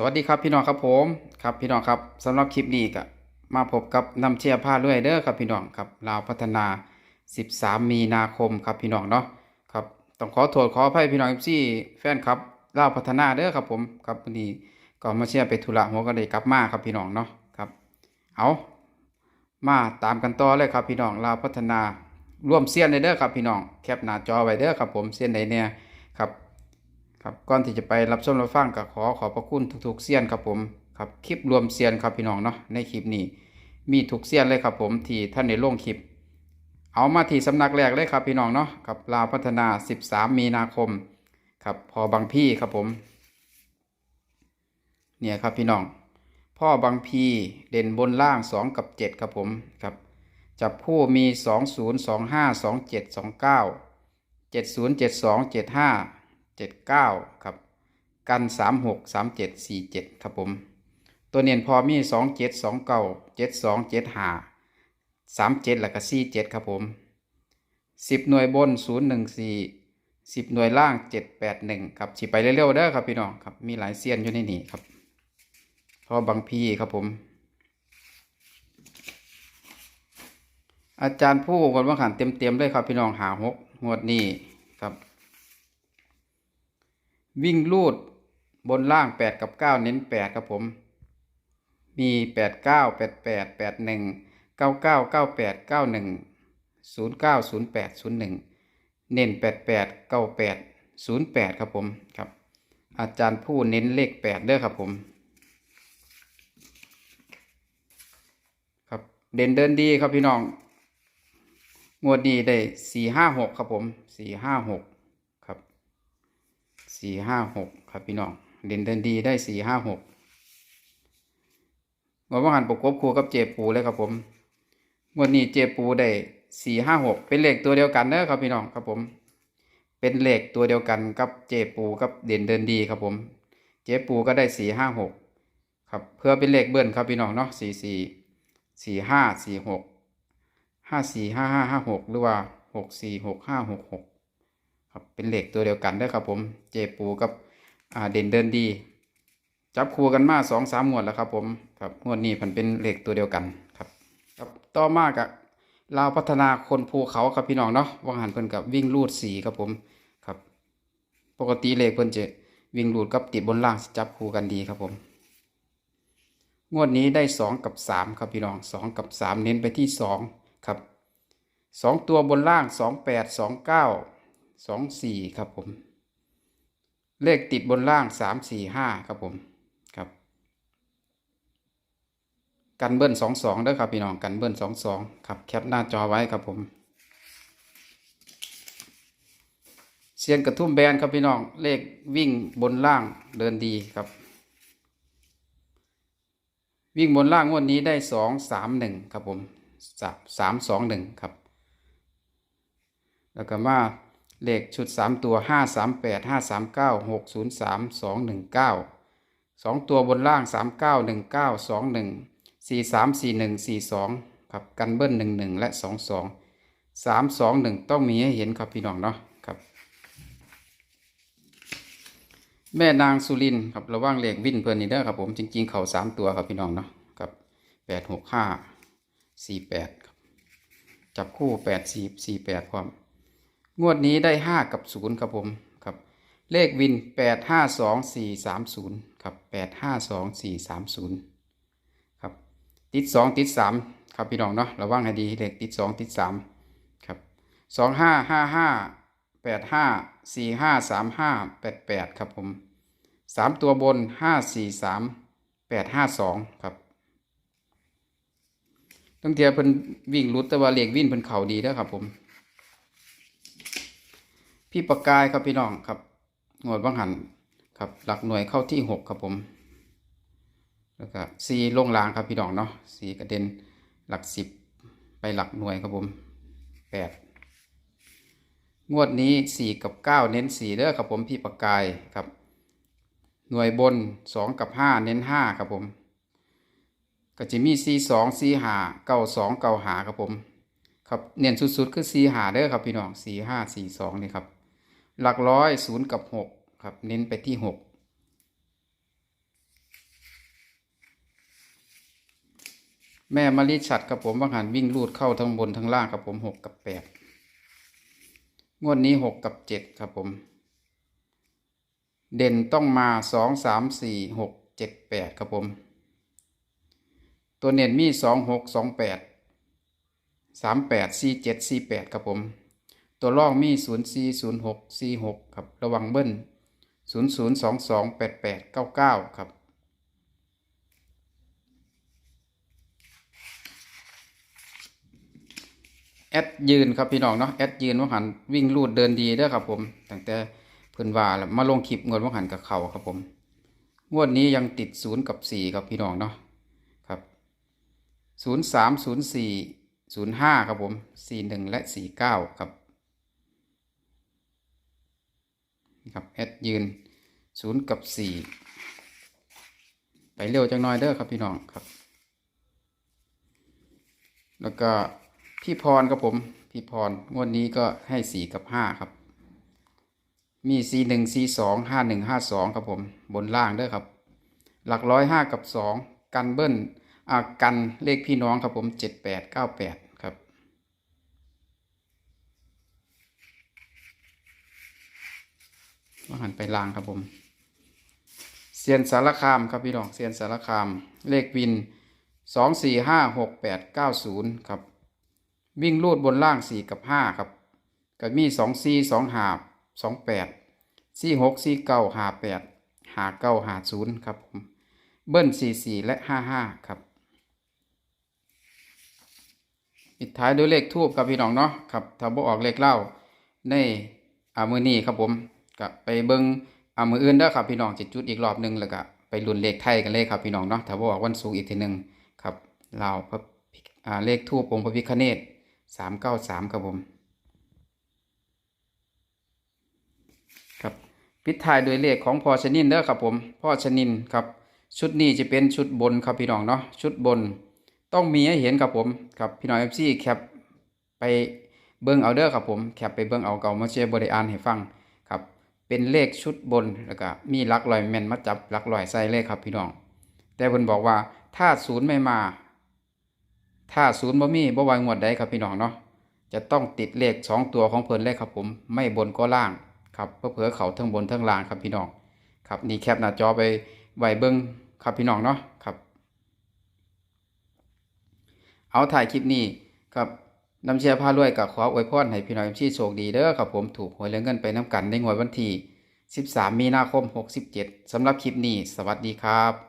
สวัสดีครับพี่น้องครับผมครับพี่น้องครับสำหรับคลิปนี้ก็มาพบกับน้ำเชียร์ผ้าเรื่อยเด้อครับพี่น้องครับลาวพัฒนา 13 มีนาคมครับพี่น้องเนาะครับต้องขอโทษขออภัยพี่น้องที่แฟนครับลาวพัฒนาเด้อครับผมครับวันนี้ก็มาเชียร์ไปธุระหัวก็เลยกลับมาครับพี่น้องเนาะครับเอามาตามกันต่อเลยครับพี่น้องลาวพัฒนาร่วมเซียนเลยเด้อครับพี่น้องแคปหน้าจอไว้เด้อครับผมเซียนไหนเนี่ยครับ ครับก่อนที่จะไปรับชมรับฟังก็ขอขอบพระคุณทุกๆเซียนครับผมครับคลิปรวมเซียนครับพี่น้องเนาะในคลิปนี้ มีทุกเซียนเลยครับผมที่ท่านในโลงคลิป เอามาที่สำนักแรกเลยครับพี่น้องเนาะกับลาวพัฒนา 13 มีนาคมครับพอบางพี่ครับผมเนี่ยครับพี่น้อง พ่อบางพีเด่นบนล่าง 2 กับ 7 ครับผมครับจับผู้มี 2 0 2 5 2 7 2 7 0 7 2 7 5เจ็ดเก้าครับกันสามหกสามเจ็ดสี่เจ็ดครับผมตัวเนียนพอมีสองเจ็ดสองเก้าเจ็ดสองเจ็ดหาสามเจ็ดแล้วก็สี่เจ็ดครับผมสิบหน่วยบนศูนย์หนึ่งสี่สิบหน่วยล่างเจ็ดแปดหนึ่งครับสิไปเร็วๆเด้อครับพี่น้องครับมีหลายเซียนอยู่ในนี้ครับพอบางพีครับผมอาจารย์ผู้คนว่าขันเต็มๆเลยครับพี่น้องหาหกงวดนี้ วิ่งลูดบนล่างแปดกับเก้าเน้นแปดครับผม มีแปดเก้าแปดแปดแปดหนึ่งเก้าเก้าเก้าแปดเก้าหนึ่งศูนย์เก้าศูนย์แปดศูนย์หนึ่งเน้นแปดแปดเก้าแปดศูนย์แปดครับผมครับ อาจารย์ผู้เน้นเลขแปดเด้อครับผม ครับเด่นเดินดีครับพี่น้องงวดนี้ได้สี่ห้าหกครับผมสี่ห้าหก สี่ห้าหกครับพี่น้อง เด่นเดินดีได้สี่ห้าหกงวดว่าหันประกบคู่กับเจปูเลยครับผมวดนี้เจปูได้สี่ห้าหกเป็นเลขตัวเดียวกันเนอะครับพี่น้องครับผม เป็นเลขตัวเดียวกันกับเจปูกับเด่นเดินดีครับผม เจปูก็ได้สี่ห้าหกครับเพื่อเป็นเลขเบิ้ลครับพี่น้องเนาะสี่สี่สี่ห้าสี่หกห้าสี่ห้าห้าห้าหกหรือว่าหกสี่หกห้าหกหก ครับเป็นเหล็กตัวเดียวกันด้อครับผมเจปูกับอ่าเด่นเดินดี จับคู่กันมาสองสามงวดแล้วครับผมครับงวดนี้มันเป็นเหล็กตัวเดียวกันครับครับต่อมากับลาวพัฒนาคนภูเขาครับพี่น้องเนาะว่างหันเพิ่นกับวิ่งลูดสีครับผมครับ ปกติเหล็กเพิ่นจะวิ่งลูดกับติดบนล่างจับคู่กันดีครับผมงวดนี้ได้สองกับสามครับพี่น้องสองกับสามเน้นไปที่สองครับสองตัวบนล่างสองแปด สองสี่ครับผม เลขติดบนล่างสามสี่ห้าครับผมครับ กันเบิ้ลสองสองเด้อครับพี่น้องกันเบิ้ลสองสองครับแคปหน้าจอไว้ครับผม เสียนกระทุ่มแบนครับพี่น้องเลขวิ่งบนล่างเดินดีครับ วิ่งบนล่างงวดนี้ได้สองสามหนึ่งครับผมสามสามสองหนึ่งครับ แล้วก็มา เลขชุดสามตัวห้าสามแปดห้าสามเก้าหกศูนย์สามสองหนึ่งเก้าสองตัวบนล่างสามเก้าหนึ่งเก้าสองหนึ่งสี่สามสี่หนึ่งสี่สองครับ กันเบิ้ลหนึ่งหนึ่งและสองสองสามสองหนึ่งต้องมีให้เห็นครับพี่น้องเนาะครับ แม่นางสุรินครับระว่างเลขวินเพื่นนี่เด้อครับผมจริงๆ เขาสามตัวครับพี่น้องเนาะครับแปดหกห้าสี่แปดครับ จับคู่แปดสี่สี่แปดพร้อม งวดนี้ได้ห้ากับศูนย์ครับผมครับ เลขวินแปดห้าสองสี่สามศูนย์ครับแปดห้าสองสี่สามศูนย์ครับ ติดสองติดสามครับพี่น้องเนาะระวังให้ดีเลขติดสองติดสามครับสองห้าห้าห้าแปดห้าสี่ห้าสามห้าแปดแปดครับผมสามตัวบนห้าสี่สามแปดห้าสองครับตั้งเทียเพิ่นวิ่งรุดแต่ว่าเลขวิ่นเพิ่นเข่าดีแล้วครับผม พี่ประกายครับพี่น้องครับ หน่วยบังหันครับ หลักหน่วยเข้าที่หกครับผมแล้วก็สีลงรางครับพี่น้องเนาะสีกระเด็นหลักสิบไปหลักหน่วยครับผมแปดงวดนี้สี่กับเก้าเน้นสี่เด้อครับผมพี่ประกายครับ หน่วยบนสองกับห้าเน้นห้าครับผมก็จะมีสี่สองสี่หาเก้าสองเก้าหาครับผมครับเน้นสุดๆคือสี่หาเด้อครับพี่น้องสี่ห้าสี่สองนี่ครับ หลักร้อยศูนย์กับหกครับ เน้นไปที่หกแม่มาลิชัดกับผมบางหันวิ่งลูดเข้าทั้งบนทั้งล่างกับผมหกกับแปดงวดนี้หกกับเจ็ดครับผม เด่นต้องมาสองสามสี่หกเจ็ดแปดครับผม ตัวเน่นมีสองหกสองแปดสามแปดสี่เจ็ดสี่แปดครับผม ตัวล่องมีศูนย์สี่ศูนย์หกสี่หกครับ ระวังเบิ้ลศูนย์ศูนย์สองสองแปดแปดเก้าเก้าครับ แอดยืนครับพี่น้องเนาะแอดยืนว่าหันวิ่งลูดเดินดีเด้อครับผม ตั้งแต่เพิ่นว่าแล้วมาลงคลิปงวดว่าหันกับเขาครับผม งวดนี้ยังติดศูนย์กับสี่ครับพี่น้องเนาะครับศูนย์สามศูนย์สี่ศูนย์ห้าครับผมสี่หนึ่งและสี่เก้าครับ ครับแอดยืนศูนย์กับสี่ไปเร็วจังน้อยเด้อครับพี่น้องครับ แล้วก็พี่พรครับผม พี่พรงวดนี้ก็ให้สี่กับห้าครับ มีสี่หนึ่งสี่สองห้าหนึ่งห้าสองครับผม บนล่างเด้อครับ หลักร้อยห้ากับสองกันเบิ้ลอ่ากันเลขพี่น้องครับผมเจ็ดแปดเก้าแปดครับ มาหันไปล่างครับผมเซียนสารคามครับพี่น้องเซียนสารคาม เลขวินสองสี่ห้าหกแปดเก้าศูนย์ครับ วิ่งลูดบนล่างสี่กับห้าครับก็มีสองสี่สองหาสองแปดสี่หกสี่เก้าหาแปดหาเก้าหาศูนย์ครับผมเบิ้ลสี่สี่และห้าห้าครับปิดท้ายด้วยเลขทูบครับพี่น้องเนาะครับถ้าบ่ออกเลขเล่าในอามือนี้ครับผม ก็ไปเบิ้งเอามืออื่นเด้อครับพี่น้องจะจุดอีกรอบหนึงแล้วก็ไปลุ้นเลขไทยกันเลยครับพี่น้องเนาะถ้าบ่อกวันศุกร์อีกทีหนึ่งครับลาวพระพิอ่าเลขทูบองค์พระพิฆเนศสามเก้าสามครับผมครับปิดท้ายโดยเลขของพ่อชนินเด้อครับผมพ่อชนินครับชุดนี้จะเป็นชุดบนครับพี่น้องเนาะชุดบน ต้องมีให้เห็นครับผมครับพี่น้องเอฟซีแคปไปเบิ้งเอาเด้อครับผมแคปไปเบิ้งเอาเก่ามาเชียร์บริอานให้ฟัง เป็นเลขชุดบนแล้วก็มีลักลอยแมนมาจับลักลอยใส่เลขครับพี่น้อง แต่เพิ่นบอกว่าถ้าศูนย์ไม่มา ถ้าศูนย์บ่มีบ่วางวดใดครับพี่น้องเนาะจะต้องติดเลขสองตัวของเพิ่นเลยครับผม ไม่บนก็ล่างครับเพื่อเผื่อเขาทั้งบนทั้งล่างครับพี่น้องครับนี่แคปหน้าจอไปไวเบิ่งครับพี่น้องเนาะครับ เอาถ่ายคลิปนี้ครับ นำเชียร์พารวยกับขออวยพรให้พี่น้องที่โชคดีเด้อครับผมถูกหวยเรื่องเงินไปน้ำกันในงวดวันที่ 13 มีนาคม 67สำหรับคลิปนี้ สวัสดีครับ